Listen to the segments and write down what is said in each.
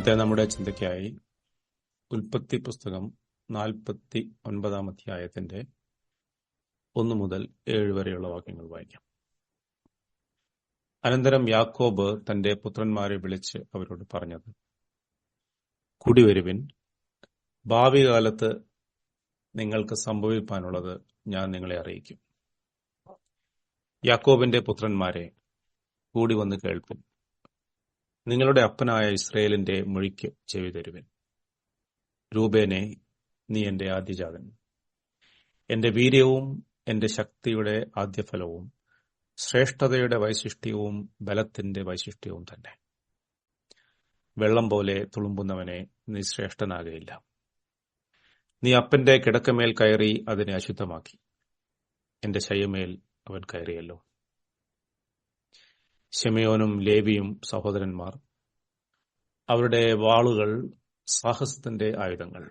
ഇന്നത്തെ നമ്മുടെ ചിന്തയ്ക്കായി ഉൽപ്പത്തി പുസ്തകം നാൽപ്പത്തി ഒൻപതാം അധ്യായത്തിന്റെ ഒന്നു മുതൽ ഏഴ് വരെയുള്ള വാക്യങ്ങൾ വായിക്കാം. അനന്തരം യാക്കോബ് തന്റെ പുത്രന്മാരെ വിളിച്ച് അവരോട് പറഞ്ഞത് കുടിവരുവിൻ ഭാവി കാലത്ത് നിങ്ങൾക്ക് സംഭവിപ്പാനുള്ളത് ഞാൻ നിങ്ങളെ അറിയിക്കും. യാക്കോബിന്റെ പുത്രന്മാരെ കൂടി വന്ന് കേൾപ്പും നിങ്ങളുടെ അപ്പനായ ഇസ്രയേലിന്റെ മൊഴിക്ക് ചെവി തരുവൻ രൂപേനെ നീ എന്റെ ആദ്യജാതൻ. എന്റെ വീര്യവും എന്റെ ശക്തിയുടെ ആദ്യഫലവും ശ്രേഷ്ഠതയുടെ വൈശിഷ്ട്യവും ബലത്തിന്റെ വൈശിഷ്ട്യവും തന്നെ. വെള്ളം പോലെ തുളുമ്പുന്നവനെ നീ ശ്രേഷ്ഠനാകയില്ല. നീ അപ്പന്റെ കിടക്കമേൽ കയറി അതിനെ അശുദ്ധമാക്കി. എന്റെ ശയ്യമേൽ അവൻ കയറിയല്ലോ. ഷെമയോനും ലേവിയും സഹോദരന്മാർ. അവരുടെ വാളുകൾ സാഹസത്തിന്റെ ആയുധങ്ങൾ.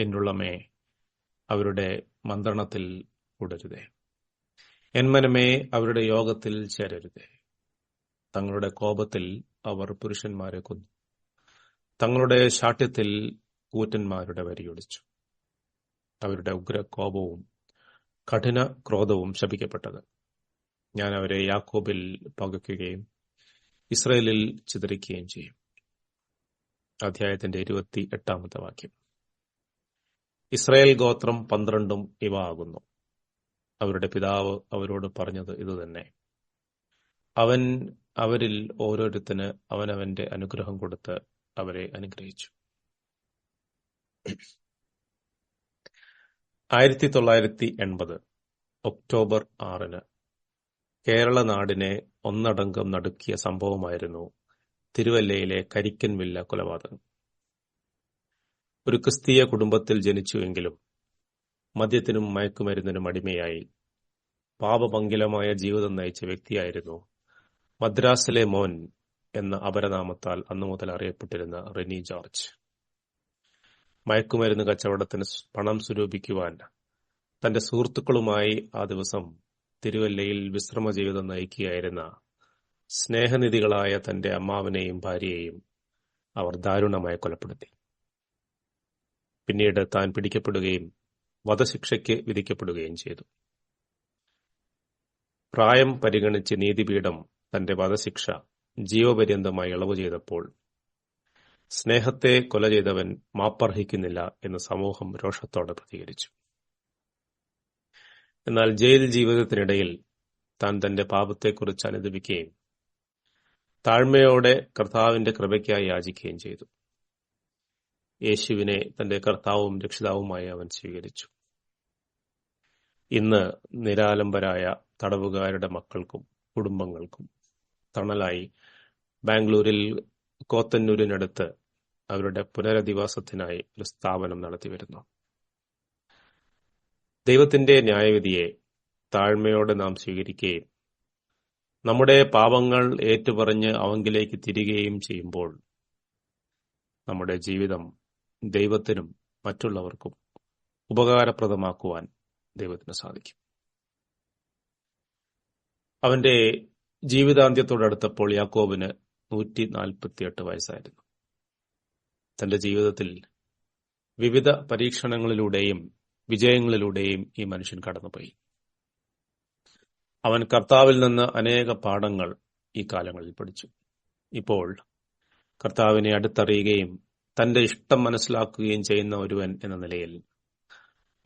എന്നുള്ളമേ അവരുടെ മന്ത്രണത്തിൽ കൂടരുതേ എന്മനമേ അവരുടെ യോഗത്തിൽ ചേരരുതേ. തങ്ങളുടെ കോപത്തിൽ അവർ പുരുഷന്മാരെ കൊന്നു. തങ്ങളുടെ ശാഠ്യത്തിൽ കൂറ്റന്മാരുടെ വരിയൊടിച്ചു അവരുടെ ഉഗ്രകോപവും കഠിന ക്രോധവും ശപിക്കപ്പെട്ടത്. ഞാൻ അവരെ യാക്കോബിൽ പകയ്ക്കുകയും ഇസ്രയേലിൽ ചിതറിക്കുകയും ചെയ്യും. അധ്യായത്തിന്റെ ഇരുപത്തി എട്ടാമത്തെ വാക്യം. ഇസ്രയേൽ ഗോത്രം പന്ത്രണ്ടും ഇവ ആകുന്നു. അവരുടെ പിതാവ് അവരോട് പറഞ്ഞത് ഇതുതന്നെ. അവൻ അവരിൽ ഓരോരുത്തന് അവനവന്റെ അനുഗ്രഹം കൊടുത്ത് അവരെ അനുഗ്രഹിച്ചു. ആയിരത്തി തൊള്ളായിരത്തി എൺപത് ഒക്ടോബർ ആറിന് കേരള നാടിനെ ഒന്നടങ്കം നടുക്കിയ സംഭവമായിരുന്നു തിരുവല്ലയിലെ കരിക്കൻവില്ല കൊലപാതകം. ഒരു ക്രിസ്തീയ കുടുംബത്തിൽ ജനിച്ചുവെങ്കിലും മദ്യത്തിനും മയക്കുമരുന്നിനും അടിമയായി പാപമംഗിലമായ ജീവിതം നയിച്ച വ്യക്തിയായിരുന്നു മദ്രാസിലെ മോൻ എന്ന അപരനാമത്താൽ അന്നു മുതൽ അറിയപ്പെട്ടിരുന്ന റെനി ജോർജ്. മയക്കുമരുന്ന് കച്ചവടത്തിന് പണം സ്വരൂപിക്കുവാൻ തന്റെ സുഹൃത്തുക്കളുമായി ആ ദിവസം തിരുവല്ലയിൽ വിശ്രമ ജീവിതം നയിക്കുകയായിരുന്ന സ്നേഹനിധികളായ തന്റെ അമ്മാവനെയും ഭാര്യയെയും അവർ ദാരുണമായി കൊലപ്പെടുത്തി. പിന്നീട് താൻ പിടിക്കപ്പെടുകയും വധശിക്ഷയ്ക്ക് വിധിക്കപ്പെടുകയും ചെയ്തു. പ്രായം പരിഗണിച്ച് നീതിപീഠം തന്റെ വധശിക്ഷ ജീവപര്യന്തമായി ഇളവ് ചെയ്തപ്പോൾ സ്നേഹത്തെ കൊല ചെയ്തവൻ മാപ്പർഹിക്കുന്നില്ല എന്ന് സമൂഹം രോഷത്തോടെ പ്രതികരിച്ചു. എന്നാൽ ജയിൽ ജീവിതത്തിനിടയിൽ താൻ തന്റെ പാപത്തെക്കുറിച്ച് അനുദപിക്കുകയും താഴ്മയോടെ കർത്താവിന്റെ കൃപയ്ക്കായി യാചിക്കുകയും ചെയ്തു. യേശുവിനെ തന്റെ കർത്താവും രക്ഷിതാവുമായി അവൻ സ്വീകരിച്ചു. ഇന്ന് നിരാലംബരായ തടവുകാരുടെ മക്കൾക്കും കുടുംബങ്ങൾക്കും തണലായി ബാംഗ്ലൂരിൽ കോത്തന്നൂരിനടുത്ത് അവരുടെ പുനരധിവാസത്തിനായി ഒരു സ്ഥാപനം നടത്തിവരുന്നു. ദൈവത്തിന്റെ ന്യായവിധിയെ താഴ്മയോടെ നാം സ്വീകരിക്കുകയും നമ്മുടെ പാപങ്ങൾ ഏറ്റുപറഞ്ഞ് അവങ്കിലേക്ക് തിരികെയും ചെയ്യുമ്പോൾ നമ്മുടെ ജീവിതം ദൈവത്തിനും മറ്റുള്ളവർക്കും ഉപകാരപ്രദമാക്കുവാൻ ദൈവത്തിന് സാധിക്കും. അവന്റെ ജീവിതാന്ത്യത്തോടടുത്തപ്പോൾ യാക്കോബിന് നൂറ്റി നാൽപ്പത്തിയെട്ട് വയസ്സായിരുന്നു. തന്റെ ജീവിതത്തിൽ വിവിധ പരീക്ഷണങ്ങളിലൂടെയും വിജയങ്ങളിലൂടെയും ഈ മനുഷ്യൻ കടന്നുപോയി. അവൻ കർത്താവിൽ നിന്ന് അനേക പാഠങ്ങൾ ഈ കാലങ്ങളിൽ പഠിച്ചു. ഇപ്പോൾ കർത്താവിനെ അടുത്തറിയുകയും തന്റെ ഇഷ്ടം മനസ്സിലാക്കുകയും ചെയ്യുന്ന ഒരുവൻ എന്ന നിലയിൽ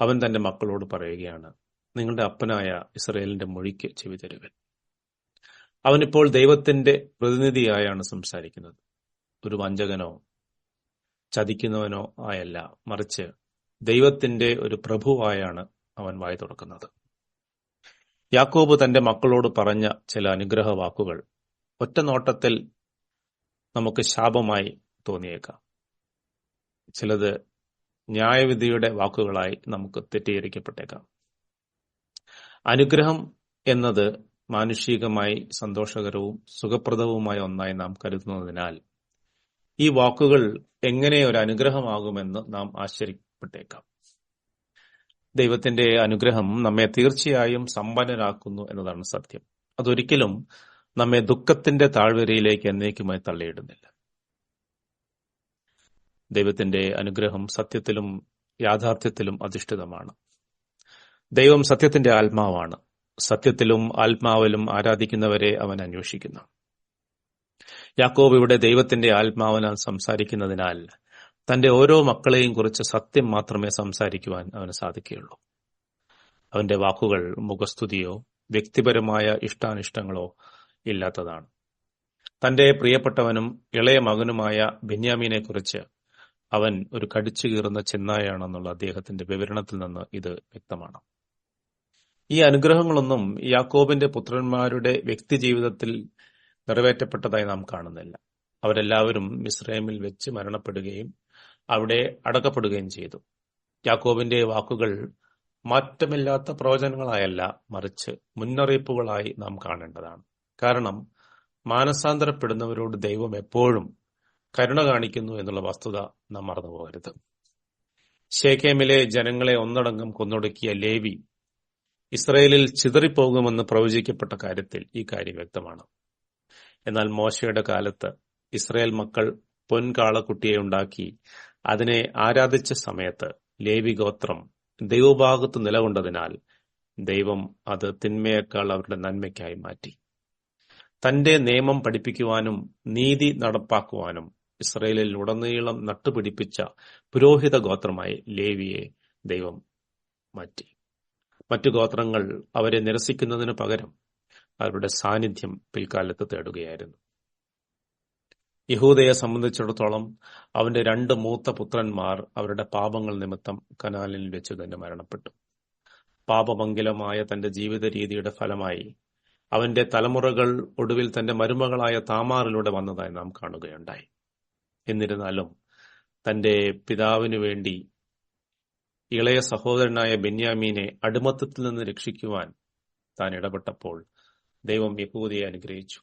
അവൻ തന്റെ മക്കളോട് പറയുകയാണ് നിങ്ങളുടെ അപ്പനായ ഇസ്രയേലിന്റെ മൊഴിക്ക് ചെവി തരുവൻ. അവനിപ്പോൾ ദൈവത്തിന്റെ പ്രതിനിധിയായാണ് സംസാരിക്കുന്നത്. ഒരു വഞ്ചകനോ ചതിക്കുന്നവനോ ആയല്ല മറിച്ച് ദൈവത്തിന്റെ ഒരു പ്രഭുവായാണ് അവൻ വായി തുറക്കുന്നത്. യാക്കോബ് തന്റെ മക്കളോട് പറഞ്ഞ ചില അനുഗ്രഹ വാക്കുകൾ ഒറ്റ നോട്ടത്തിൽ നമുക്ക് ശാപമായി തോന്നിയേക്കാം. ചിലത് ന്യായവിധിയുടെ വാക്കുകളായി നമുക്ക് തെറ്റിദ്ധരിക്കപ്പെട്ടേക്കാം. അനുഗ്രഹം എന്നത് മാനുഷികമായി സന്തോഷകരവും സുഖപ്രദവുമായ ഒന്നായി നാം കരുതുന്നതിനാൽ ഈ വാക്കുകൾ എങ്ങനെ ഒരു അനുഗ്രഹമാകുമെന്ന് നാം ആശ്ചര്യപ്പെട്ടേക്കാം ദൈവത്തിന്റെ അനുഗ്രഹം നമ്മെ തീർച്ചയായും സമ്പന്നരാക്കുന്നു എന്നതാണ് സത്യം. അതൊരിക്കലും നമ്മെ ദുഃഖത്തിന്റെ താഴ്വരയിലേക്ക് എന്നേക്കുമായി തള്ളിയിടുന്നില്ല. ദൈവത്തിന്റെ അനുഗ്രഹം സത്യത്തിലും യാഥാർത്ഥ്യത്തിലും അധിഷ്ഠിതമാണ്. ദൈവം സത്യത്തിന്റെ ആത്മാവാണ്. സത്യത്തിലും ആത്മാവിലും ആരാധിക്കുന്നവരെ അവൻ അന്വേഷിക്കുന്നു. യാക്കോബ് ഇവിടെ ദൈവത്തിന്റെ ആത്മാവിനാൽ സംസാരിക്കുന്നതിനാൽ തന്റെ ഓരോ മക്കളെയും കുറിച്ച് സത്യം മാത്രമേ സംസാരിക്കുവാൻ അവന് സാധിക്കുകയുള്ളൂ. അവന്റെ വാക്കുകൾ മുഖസ്തുതിയോ വ്യക്തിപരമായ ഇഷ്ടാനിഷ്ടങ്ങളോ ഇല്ലാത്തതാണ്. തന്റെ പ്രിയപ്പെട്ടവനും ഇളയ മകനുമായ ബെന്യാമീനെ കുറിച്ച് അവൻ ഒരു കടിച്ചു കീറുന്ന ചെന്നായാണെന്നുള്ള അദ്ദേഹത്തിന്റെ വിവരണത്തിൽ നിന്ന് ഇത് വ്യക്തമാണ്. ഈ അനുഗ്രഹങ്ങളൊന്നും യാക്കോബിന്റെ പുത്രന്മാരുടെ വ്യക്തി ജീവിതത്തിൽ നിറവേറ്റപ്പെട്ടതായി നാം കാണുന്നില്ല. അവരെല്ലാവരും മിസ്രൈമിൽ വെച്ച് മരണപ്പെടുകയും അവിടെ അടക്കപ്പെടുകയും ചെയ്തു. യാക്കോബിന്റെ വാക്കുകൾ മാറ്റമില്ലാത്ത പ്രവചനങ്ങളായല്ല മറിച്ച് മുന്നറിയിപ്പുകളായി നാം കാണേണ്ടതാണ്. കാരണം മാനസാന്തരപ്പെടുന്നവരോട് ദൈവം എപ്പോഴും കരുണ കാണിക്കുന്നു എന്നുള്ള വസ്തുത നാം മറന്നുപോകരുത്. ഷേഖേമിലെ ജനങ്ങളെ ഒന്നടങ്കം കൊന്നൊടുക്കിയ ലേവി ഇസ്രയേലിൽ ചിതറിപ്പോകുമെന്ന് പ്രവചിക്കപ്പെട്ട കാര്യത്തിൽ ഈ കാര്യം വ്യക്തമാണ്. എന്നാൽ മോശയുടെ കാലത്ത് ഇസ്രയേൽ മക്കൾ പൊൻകാളക്കുട്ടിയെ ഉണ്ടാക്കി അതിനെ ആരാധിച്ച സമയത്ത് ലേവി ഗോത്രം ദൈവഭാഗത്ത് നിലകൊണ്ടതിനാൽ ദൈവം അത് തിന്മയേക്കാൾ അവരുടെ നന്മയ്ക്കായി മാറ്റി. തന്റെ നിയമം പഠിപ്പിക്കുവാനും നീതി നടപ്പാക്കുവാനും ഇസ്രയേലിൽ ഉടനീളം നട്ടുപിടിപ്പിച്ച പുരോഹിത ഗോത്രമായി ലേവിയെ ദൈവം മാറ്റി. മറ്റു ഗോത്രങ്ങൾ അവരെ നിരസിക്കുന്നതിന് പകരം അവരുടെ സാന്നിധ്യം പിൽക്കാലത്ത് തേടുകയായിരുന്നു. യഹൂദയെ സംബന്ധിച്ചിടത്തോളം അവന്റെ രണ്ട് മൂത്ത പുത്രന്മാർ അവരുടെ പാപങ്ങൾ നിമിത്തം കനാലിൽ വെച്ച് തന്നെ മരണപ്പെട്ടു. പാപമംഗലമായ തന്റെ ജീവിത രീതിയുടെ ഫലമായി അവന്റെ തലമുറകൾ ഒടുവിൽ തന്റെ മരുമകളായ താമാറിലൂടെ വന്നതായി നാം കാണുകയുണ്ടായി. എന്നിരുന്നാലും തന്റെ പിതാവിനു വേണ്ടി ഇളയ സഹോദരനായ ബെന്യാമീനെ അടിമത്തത്തിൽ നിന്ന് രക്ഷിക്കുവാൻ താൻ ഇടപെട്ടപ്പോൾ ദൈവം യഹൂദിയെ അനുഗ്രഹിച്ചു.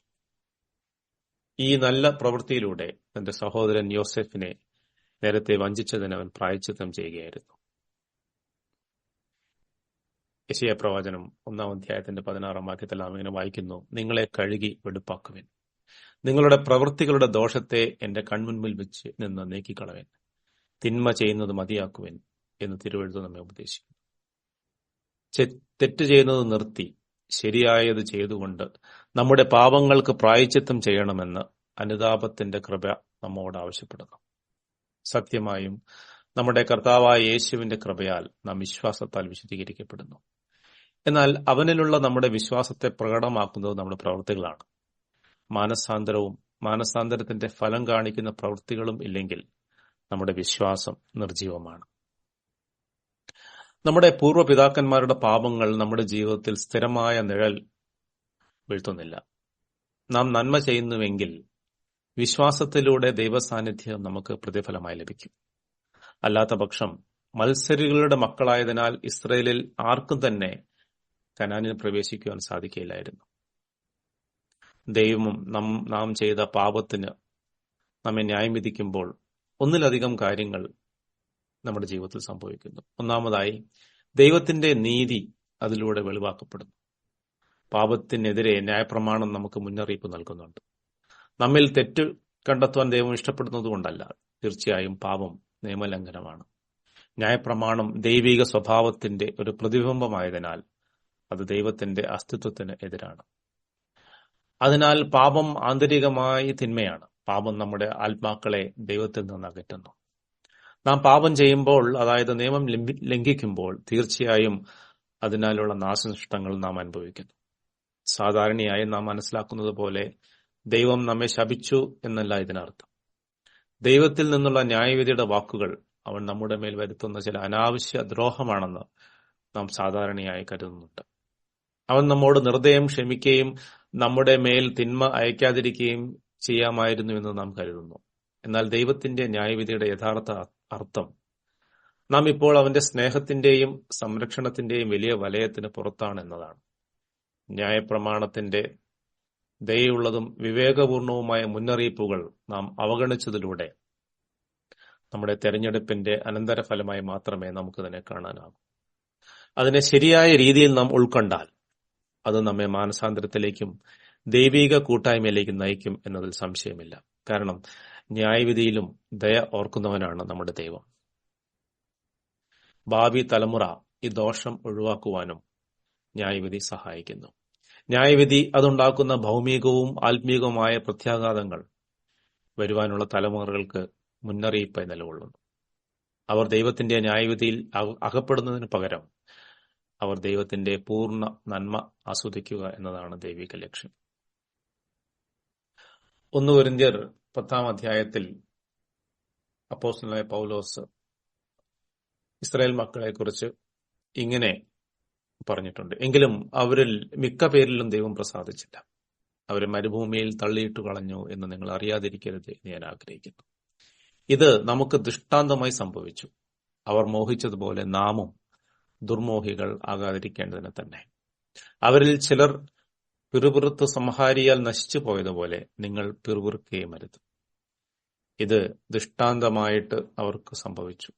ഈ നല്ല പ്രവൃത്തിയിലൂടെ തന്റെ സഹോദരൻ യോസെഫിനെ നേരത്തെ വഞ്ചിച്ചതിന് അവൻ പ്രായച്ചിത്തം ചെയ്യുകയായിരുന്നു. യശയ പ്രവചനം ഒന്നാം അധ്യായത്തിന്റെ പതിനാറാം വാക്യത്തിൽ നാം ഇങ്ങനെ വായിക്കുന്നു നിങ്ങളെ കഴുകി വെടുപ്പാക്കുവിൻ. നിങ്ങളുടെ പ്രവൃത്തികളുടെ ദോഷത്തെ എന്റെ കൺമുൻപിൽ വെച്ച് നിന്ന് നീക്കിക്കളവൻ. തിന്മ ചെയ്യുന്നത് മതിയാക്കുവൻ എന്ന് തിരുവഴുത്ത് നമ്മെ ഉപദേശിക്കുന്നു. തെറ്റ് ചെയ്യുന്നത് നിർത്തി ശരിയായത് ചെയ്തുകൊണ്ട് നമ്മുടെ പാപങ്ങൾക്ക് പ്രായച്ചിത്തം ചെയ്യണമെന്ന് അനുതാപത്തിന്റെ കൃപ നമ്മോട് ആവശ്യപ്പെടുന്നു. സത്യമായും നമ്മുടെ കർത്താവായ യേശുവിന്റെ കൃപയാൽ നാം വിശ്വാസത്താൽ വിശദീകരിക്കപ്പെടുന്നു എന്നാൽ അവനിലുള്ള നമ്മുടെ വിശ്വാസത്തെ പ്രകടമാക്കുന്നത് നമ്മുടെ പ്രവൃത്തികളാണ് മാനസാന്തരവും മാനസാന്തരത്തിന്റെ ഫലം കാണിക്കുന്ന പ്രവൃത്തികളും ഇല്ലെങ്കിൽ നമ്മുടെ വിശ്വാസം നിർജീവമാണ് നമ്മുടെ പൂർവപിതാക്കന്മാരുടെ പാപങ്ങൾ നമ്മുടെ ജീവിതത്തിൽ സ്ഥിരമായ നിഴൽ വീഴ്ത്തുന്നില്ല. നാം നന്മ ചെയ്യുന്നുവെങ്കിൽ വിശ്വാസത്തിലൂടെ ദൈവസാന്നിധ്യം നമുക്ക് പ്രതിഫലമായി ലഭിക്കും. അല്ലാത്ത പക്ഷം മത്സരികളുടെ മക്കളായതിനാൽ ഇസ്രയേലിൽ ആർക്കും തന്നെ കനാനിൽ പ്രവേശിക്കുവാൻ സാധിക്കില്ലായിരുന്നു ദൈവം നാം ചെയ്ത പാപത്തിന് നമ്മെ ന്യായം വിധിക്കുമ്പോൾ ഒന്നിലധികം കാര്യങ്ങൾ നമ്മുടെ ജീവിതത്തിൽ സംഭവിക്കുന്നു. ഒന്നാമതായി ദൈവത്തിന്റെ നീതി അതിലൂടെ വെളിവാക്കപ്പെടുന്നു. പാപത്തിനെതിരെ ന്യായപ്രമാണം നമുക്ക് മുന്നറിയിപ്പ് നൽകുന്നുണ്ട്. നമ്മിൽ തെറ്റ് കണ്ടെത്തുവാൻ ദൈവം ഇഷ്ടപ്പെടുന്നത് കൊണ്ടല്ല. തീർച്ചയായും പാപം നിയമലംഘനമാണ്. ന്യായപ്രമാണം ദൈവിക സ്വഭാവത്തിന്റെ ഒരു പ്രതിബിംബമായതിനാൽ അത് ദൈവത്തിന്റെ അസ്തിത്വത്തിന് എതിരാണ്. അതിനാൽ പാപം ആന്തരികമായി തിന്മയാണ്. പാപം നമ്മുടെ ആത്മാക്കളെ ദൈവത്തിൽ നിന്ന് അകറ്റുന്നു. നാം പാപം ചെയ്യുമ്പോൾ അതായത് നിയമം ലംഘിക്കുമ്പോൾ തീർച്ചയായും അതിനാലുള്ള നാശനഷ്ടങ്ങൾ നാം അനുഭവിക്കുന്നു. സാധാരണയായി നാം മനസ്സിലാക്കുന്നത് പോലെ ദൈവം നമ്മെ ശപിച്ചു എന്നല്ല ഇതിനർത്ഥം. ദൈവത്തിൽ നിന്നുള്ള ന്യായവിധിയുടെ വാക്കുകൾ അവൻ നമ്മുടെ മേൽ വരുത്തുന്ന ചില അനാവശ്യ ദ്രോഹമാണെന്ന് നാം സാധാരണയായി കരുതുന്നുണ്ട്. അവൻ നമ്മോട് നിർദ്ദയം ക്ഷമിക്കുകയും നമ്മുടെ മേൽ തിന്മ അയക്കാതിരിക്കുകയും ചെയ്യാമായിരുന്നു എന്ന് നാം കരുതുന്നു. എന്നാൽ ദൈവത്തിന്റെ ന്യായവിധിയുടെ യഥാർത്ഥ അർത്ഥം നാം ഇപ്പോൾ അവന്റെ സ്നേഹത്തിന്റെയും സംരക്ഷണത്തിന്റെയും വലിയ വലയത്തിന് പുറത്താണ് എന്നതാണ് ന്യായപ്രമാണത്തിന്റെ ദയുള്ളതും വിവേകപൂർണവുമായ മുന്നറിയിപ്പുകൾ നാം അവഗണിച്ചതിലൂടെ നമ്മുടെ തെരഞ്ഞെടുപ്പിന്റെ അനന്തരഫലമായി മാത്രമേ നമുക്കിതിനെ കാണാനാകൂ. അതിനെ ശരിയായ രീതിയിൽ നാം ഉൾക്കൊണ്ടാൽ അത് നമ്മെ മാനസാന്തരത്തിലേക്കും ദൈവിക കൂട്ടായ്മയിലേക്കും നയിക്കും എന്നതിൽ സംശയമില്ല. കാരണം ന്യായവിധിയിലും ദയ ഓർക്കുന്നവനാണ് നമ്മുടെ ദൈവം. ഭാവി തലമുറ ഈ ദോഷം ഒഴിവാക്കുവാനും ന്യായവിധി സഹായിക്കുന്നു. ന്യായവിധി അതുണ്ടാക്കുന്ന ഭൗമികവും ആത്മീകവുമായ പ്രത്യാഘാതങ്ങൾ വരുവാനുള്ള തലമുറകൾക്ക് മുന്നറിയിപ്പായി നിലകൊള്ളുന്നു. അവർ ദൈവത്തിന്റെ ന്യായവിധിയിൽ അക- അകപ്പെടുന്നതിന് പകരം അവർ ദൈവത്തിന്റെ പൂർണ നന്മ ആസ്വദിക്കുക എന്നതാണ് ദൈവിക ലക്ഷ്യം. ഒന്ന് കൊരിന്ത്യർ പത്താം അധ്യായത്തിൽ അപ്പോസ്റ്റലായ പൗലോസ് ഇസ്രായേൽ മക്കളെ കുറിച്ച് ഇങ്ങനെ പറഞ്ഞിട്ടുണ്ട്. എങ്കിലും അവരിൽ മിക്ക പേരിലും ദൈവം പ്രസാദിച്ചില്ല. അവരെ മരുഭൂമിയിൽ തള്ളിയിട്ട് കളഞ്ഞു എന്ന് നിങ്ങൾ അറിയാതിരിക്കരുത് എന്ന് ഞാൻ ആഗ്രഹിക്കുന്നു. ഇത് നമുക്ക് ദൃഷ്ടാന്തമായി സംഭവിച്ചു. അവർ മോഹിച്ചതുപോലെ നാമും ദുർമോഹികൾ ആകാതിരിക്കേണ്ടതിന് തന്നെ. അവരിൽ ചിലർ പിറുപിറുത്ത് സംഹാരിയാൽ നശിച്ചു പോയതുപോലെ നിങ്ങൾ പിറുപിറുക്കുകയും മരുത് ഇത് ദൃഷ്ടാന്തമായിട്ട് അവർക്ക് സംഭവിച്ചു.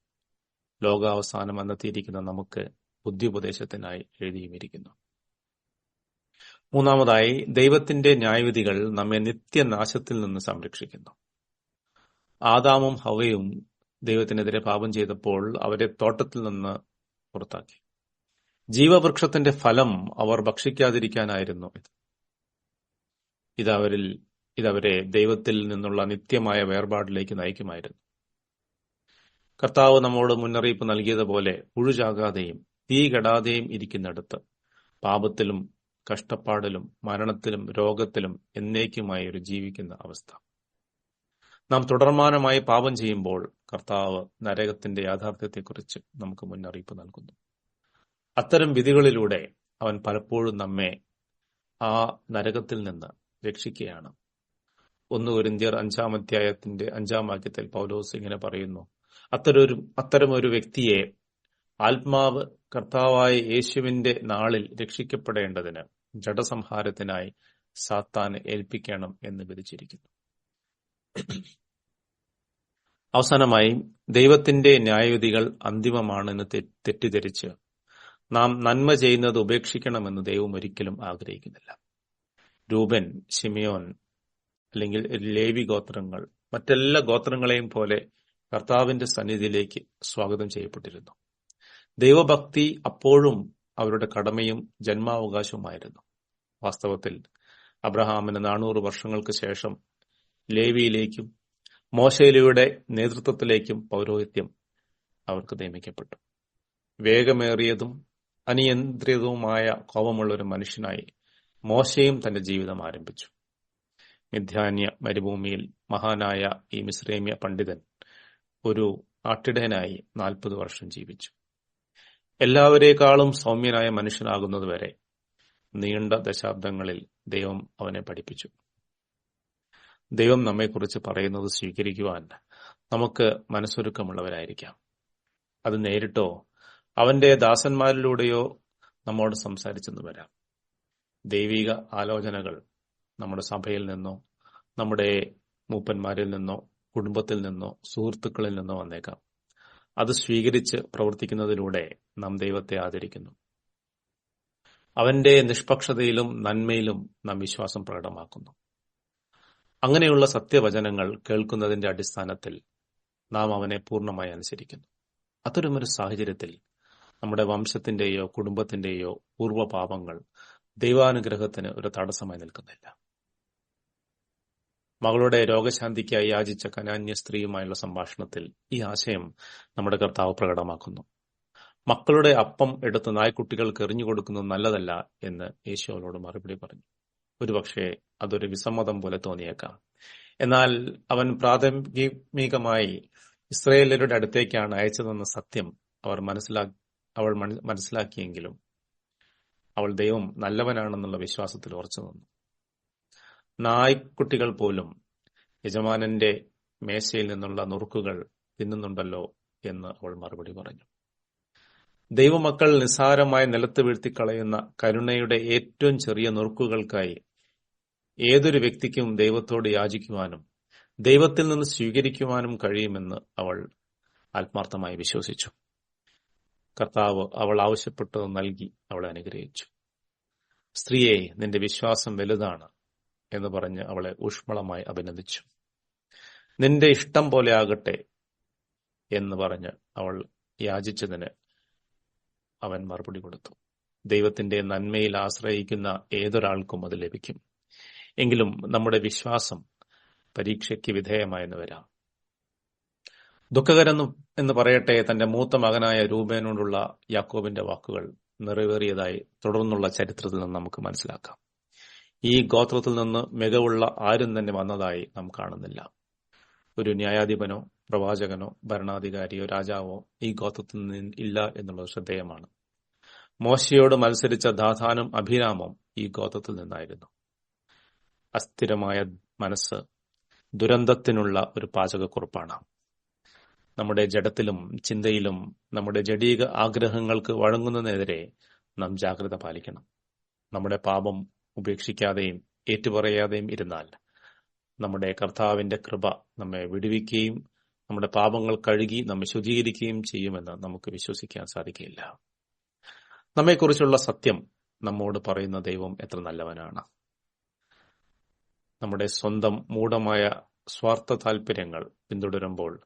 ലോകാവസാനം എന്നെത്തിയിരിക്കുന്ന നമുക്ക് ബുദ്ധിയുപദേശത്തിനായി എഴുതിയുമിരിക്കുന്നു. മൂന്നാമതായി ദൈവത്തിന്റെ ന്യായവിധികൾ നമ്മെ നിത്യനാശത്തിൽ നിന്ന് സംരക്ഷിക്കുന്നു. ആദാമും ഹവയും ദൈവത്തിനെതിരെ പാപം ചെയ്തപ്പോൾ അവരെ തോട്ടത്തിൽ നിന്ന് പുറത്താക്കി. ജീവവൃക്ഷത്തിന്റെ ഫലം അവർ ഭക്ഷിക്കാതിരിക്കാനായിരുന്നു ഇത്. ഇതവരിൽ ഇതവരെ ദൈവത്തിൽ നിന്നുള്ള നിത്യമായ വേർപാടിലേക്ക് നയിക്കുമായിരുന്നു. കർത്താവ് നമ്മോട് മുന്നറിയിപ്പ് നൽകിയതുപോലെ പുഴുചാകാതെയും തീ കെടാതെയും ഇരിക്കുന്നിടത്ത് പാപത്തിലും കഷ്ടപ്പാടിലും മരണത്തിലും രോഗത്തിലും എന്നേക്കുമായി ഒരു ജീവിക്കുന്ന അവസ്ഥ. നാം തുടർമാനമായി പാപം ചെയ്യുമ്പോൾ കർത്താവ് നരകത്തിന്റെ യാഥാർത്ഥ്യത്തെക്കുറിച്ച് നമുക്ക് മുന്നറിയിപ്പ് നൽകുന്നു. അത്തരം വിധികളിലൂടെ അവൻ പലപ്പോഴും നമ്മെ ആ നരകത്തിൽ നിന്ന് രക്ഷിക്കുകയാണ്. ഒന്ന് ഒരിന്ത്യർ അഞ്ചാം അധ്യായത്തിന്റെ അഞ്ചാം വാക്യത്തിൽ പൗലോസ് ഇങ്ങനെ പറയുന്നു അത്തരൊരു അത്തരമൊരു വ്യക്തിയെ ആത്മാവ് കർത്താവായ യേശുവിന്റെ നാളിൽ രക്ഷിക്കപ്പെടേണ്ടതിന് ജഡസംഹാരത്തിനായി സാത്താൻ ഏൽപ്പിക്കണം എന്ന് വിധിച്ചിരിക്കുന്നു. അവസാനമായി ദൈവത്തിന്റെ ന്യായവിധികൾ അന്തിമമാണെന്ന് തെറ്റിദ്ധരിച്ച് നാം നന്മ ചെയ്യുന്നത് ഉപേക്ഷിക്കണമെന്ന് ദൈവം ഒരിക്കലും ആഗ്രഹിക്കുന്നില്ല. രൂപൻ ഷിമിയോൻ അല്ലെങ്കിൽ ലേവി ഗോത്രങ്ങൾ മറ്റെല്ലാ ഗോത്രങ്ങളെയും പോലെ കർത്താവിന്റെ സന്നിധിയിലേക്ക് സ്വാഗതം ചെയ്യപ്പെട്ടിരുന്നു. ദൈവഭക്തി അപ്പോഴും അവരുടെ കടമയും ജന്മാവകാശവുമായിരുന്നു. വാസ്തവത്തിൽ അബ്രഹാമിന് നാനൂറ് വർഷങ്ങൾക്ക് ശേഷം ലേവിയിലേക്കും മോശയിലയുടെ നേതൃത്വത്തിലേക്കും പൗരോഹിത്യം അവർക്ക് നിയമിക്കപ്പെട്ടു. വേഗമേറിയതും അനിയന്ത്രിതവുമായ കോപമുള്ള ഒരു മനുഷ്യനായി മോശയും തന്റെ ജീവിതം ആരംഭിച്ചു. മിഥ്യാന്യ മരുഭൂമിയിൽ മഹാനായ ഈ മിശ്രേമ്യ പണ്ഡിതൻ ഒരു ആട്ടിടയനായി നാൽപ്പത് വർഷം ജീവിച്ചു. എല്ലാവരേക്കാളും സൗമ്യനായ മനുഷ്യനാകുന്നതുവരെ നീണ്ട ദശാബ്ദങ്ങളിൽ ദൈവം അവനെ പഠിപ്പിച്ചു. ദൈവം നമ്മെക്കുറിച്ച് പറയുന്നത് സ്വീകരിക്കുവാൻ നമുക്ക് മനസ്സൊരുക്കമുള്ളവരായിരിക്കാം. അത് നേരിട്ടോ അവന്റെ ദാസന്മാരിലൂടെയോ നമ്മോട് സംസാരിച്ചെന്ന് വരാം. ദൈവിക ആലോചനകൾ നമ്മുടെ സഭയിൽ നിന്നോ നമ്മുടെ മൂപ്പന്മാരിൽ നിന്നോ കുടുംബത്തിൽ നിന്നോ സുഹൃത്തുക്കളിൽ നിന്നോ വന്നേക്കാം. അത് സ്വീകരിച്ച് പ്രവർത്തിക്കുന്നതിലൂടെ നാം ദൈവത്തെ ആദരിക്കുന്നു. അവന്റെ നിഷ്പക്ഷതയിലും നന്മയിലും നാം വിശ്വാസം പ്രകടമാക്കുന്നു. അങ്ങനെയുള്ള സത്യവചനങ്ങൾ കേൾക്കുന്നതിന്റെ അടിസ്ഥാനത്തിൽ നാം അവനെ പൂർണമായി അനുസരിക്കുന്നു. അത്തരമൊരു സാഹചര്യത്തിൽ നമ്മുടെ വംശത്തിന്റെയോ കുടുംബത്തിന്റെയോ പൂർവപാപങ്ങൾ ദൈവാനുഗ്രഹത്തിന് ഒരു തടസ്സമായി നിൽക്കുന്നില്ല. മകളുടെ രോഗശാന്തിക്കായി യാചിച്ച കനാന്യ സ്ത്രീയുമായുള്ള സംഭാഷണത്തിൽ ഈ ആശയം നമ്മുടെ കർത്താവ് പ്രകടമാക്കുന്നു. മക്കളുടെ അപ്പം എടുത്ത് നായ്ക്കുട്ടികൾക്ക് എറിഞ്ഞുകൊടുക്കുന്നത് നല്ലതല്ല എന്ന് യേശു മറുപടി പറഞ്ഞു. ഒരുപക്ഷെ അതൊരു വിസമ്മതം പോലെ തോന്നിയേക്കാം. എന്നാൽ അവൻ പ്രാഥമികമായി ഇസ്രയേലരുടെ അടുത്തേക്കാണ് അയച്ചതെന്ന സത്യം അവർ മനസ്സിലാ അവൾ മനസ്സിലാക്കിയെങ്കിലും അവൾ ദൈവം നല്ലവനാണെന്നുള്ള വിശ്വാസത്തിൽ ഉറച്ചു നിന്നു. നായ്ക്കുട്ടികൾ പോലും യജമാനന്റെ മേശയിൽ നിന്നുള്ള നുറുക്കുകൾ തിന്നുന്നുണ്ടല്ലോ എന്ന് അവൾ മറുപടി പറഞ്ഞു. ദൈവമക്കൾ നിസ്സാരമായി നിലത്ത് വീഴ്ത്തിക്കളയുന്ന കരുണയുടെ ഏറ്റവും ചെറിയ നുറുക്കുകൾക്കായി ഏതൊരു വ്യക്തിക്കും ദൈവത്തോട് യാചിക്കുവാനും ദൈവത്തിൽ നിന്ന് സ്വീകരിക്കുവാനും കഴിയുമെന്ന് അവൾ ആത്മാർത്ഥമായി വിശ്വസിച്ചു. കർത്താവ് അവൾ ആവശ്യപ്പെട്ടത് നൽകി അവളെ അനുഗ്രഹിച്ചു. സ്ത്രീയെ നിന്റെ വിശ്വാസം വലുതാണ്. എന്ന് പറഞ്ഞ് അവളെ ഊഷ്മളമായി അഭിനന്ദിച്ചു. നിന്റെ ഇഷ്ടം പോലെ ആകട്ടെ എന്ന് പറഞ്ഞ് അവൾ യാചിച്ചതിന് അവൻ മറുപടി കൊടുത്തു. ദൈവത്തിന്റെ നന്മയിൽ ആശ്രയിക്കുന്ന ഏതൊരാൾക്കും അത് ലഭിക്കും. എങ്കിലും നമ്മുടെ വിശ്വാസം പരീക്ഷയ്ക്ക് വിധേയമായെന്ന് വരാം. ദുഃഖകരം എന്ന് പറയട്ടെ തന്റെ മൂത്ത മകനായ രൂപേനോടുള്ള യാക്കോബിന്റെ വാക്കുകൾ നിറവേറിയതായി തുടർന്നുള്ള ചരിത്രത്തിൽ നിന്ന് നമുക്ക് മനസ്സിലാക്കാം. ഈ ഗോത്രത്തിൽ നിന്ന് മികവുള്ള ആരും തന്നെ വന്നതായി നാം കാണുന്നില്ല. ഒരു ന്യായാധിപനോ പ്രവാചകനോ ഭരണാധികാരിയോ രാജാവോ ഈ ഗോത്രത്തിൽ നിന്ന് ഇല്ല എന്നുള്ളത് ശ്രദ്ധേയമാണ്. മോശയോട് മത്സരിച്ച ദാഥാനും അഭിരാമം ഈ ഗോത്രത്തിൽ നിന്നായിരുന്നു. അസ്ഥിരമായ മനസ്സ് ദുരന്തത്തിനുള്ള ഒരു പാചകക്കുറിപ്പാണ്. നമ്മുടെ ജഡത്തിലും ചിന്തയിലും നമ്മുടെ ജഡീക ആഗ്രഹങ്ങൾക്ക് വഴങ്ങുന്നതിനെതിരെ നാം ജാഗ്രത പാലിക്കണം. നമ്മുടെ പാപം ഉപേക്ഷിക്കാതെയും ഏറ്റുപറയാതെയും ഇരുന്നാൽ നമ്മുടെ കർത്താവിന്റെ കൃപ നമ്മെ വിടുവിക്കുകയും നമ്മുടെ പാപങ്ങൾ കഴുകി നമ്മെ ശുചീകരിക്കുകയും ചെയ്യുമെന്ന് നമുക്ക് വിശ്വസിക്കാൻ സാധിക്കില്ല നമ്മെക്കുറിച്ചുള്ള സത്യം നമ്മോട് പറയുന്ന ദൈവം എത്ര നല്ലവനാണ്. നമ്മുടെ സ്വന്തം മൂഢമായ സ്വാർത്ഥ താല്പര്യങ്ങൾ പിന്തുടരുമ്പോൾ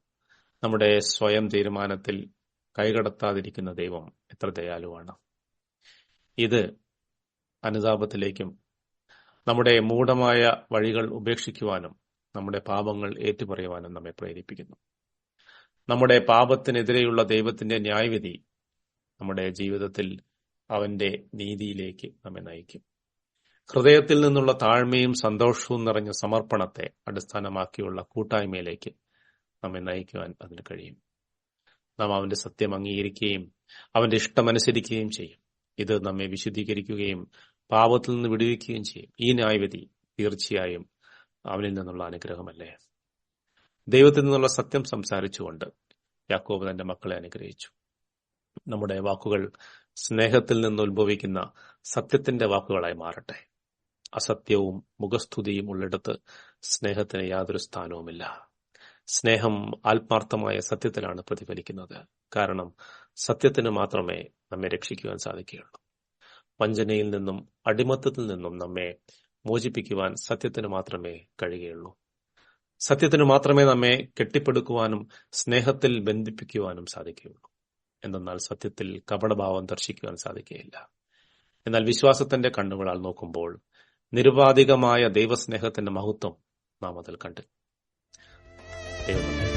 നമ്മുടെ സ്വയം തീരുമാനത്തിൽ കൈകടത്താതിരിക്കുന്ന ദൈവം എത്ര ദയാലുവാണ്. ഇത് അനുതാപത്തിലേക്കും നമ്മുടെ മൂഢമായ വഴികൾ ഉപേക്ഷിക്കുവാനും നമ്മുടെ പാപങ്ങൾ ഏറ്റുപറയുവാനും നമ്മെ പ്രേരിപ്പിക്കുന്നു. നമ്മുടെ പാപത്തിനെതിരെയുള്ള ദൈവത്തിന്റെ ന്യായവിധി നമ്മുടെ ജീവിതത്തിൽ അവന്റെ നീതിയിലേക്ക് നമ്മെ നയിക്കും. ഹൃദയത്തിൽ നിന്നുള്ള താഴ്മയും സന്തോഷവും നിറഞ്ഞ സമർപ്പണത്തെ അടിസ്ഥാനമാക്കിയുള്ള കൂട്ടായ്മയിലേക്ക് നമ്മെ നയിക്കുവാൻ അതിന് കഴിയും. നാം അവന്റെ സത്യം അംഗീകരിക്കുകയും അവന്റെ ഇഷ്ടമനുസരിക്കുകയും ചെയ്യും. ഇത് നമ്മെ വിശുദ്ധീകരിക്കുകയും പാപത്തിൽ നിന്ന് വിടുവിക്കുകയും ചെയ്യും. ഈ ന്യായവിധി തീർച്ചയായും അവനിൽ നിന്നുള്ള അനുഗ്രഹമല്ലേ? ദൈവത്തിൽ നിന്നുള്ള സത്യം സംസാരിച്ചുകൊണ്ട് യാക്കോബ് തന്റെ മക്കളെ അനുഗ്രഹിച്ചു. നമ്മുടെ വാക്കുകൾ സ്നേഹത്തിൽ നിന്ന് ഉത്ഭവിക്കുന്ന സത്യത്തിന്റെ വാക്കുകളായി മാറട്ടെ. അസത്യവും മുഖസ്തുതിയും ഉള്ളിടത്ത് സ്നേഹത്തിന് യാതൊരു സ്ഥാനവുമില്ല. സ്നേഹം ആത്മാർത്ഥമായ സത്യത്തിലാണ് പ്രതിഫലിക്കുന്നത്. കാരണം സത്യത്തിന് മാത്രമേ നമ്മെ രക്ഷിക്കുവാൻ സാധിക്കുകയുള്ളൂ. വഞ്ചനയിൽ നിന്നും അടിമത്തത്തിൽ നിന്നും നമ്മെ മോചിപ്പിക്കുവാൻ സത്യത്തിന് മാത്രമേ കഴിയുകയുള്ളൂ. സത്യത്തിന് മാത്രമേ നമ്മെ കെട്ടിപ്പടുക്കുവാനും സ്നേഹത്തിൽ ബന്ധിപ്പിക്കുവാനും സാധിക്കുകയുള്ളൂ. എന്തെന്നാൽ സത്യത്തിൽ കപടഭാവം ദർശിക്കുവാൻ സാധിക്കുകയില്ല. എന്നാൽ വിശ്വാസത്തിന്റെ കണ്ണുകളാൽ നോക്കുമ്പോൾ നിരുപാധികമായ ദൈവസ്നേഹത്തിന്റെ മഹത്വം നാം അതിൽ കണ്ടു. ദൈവം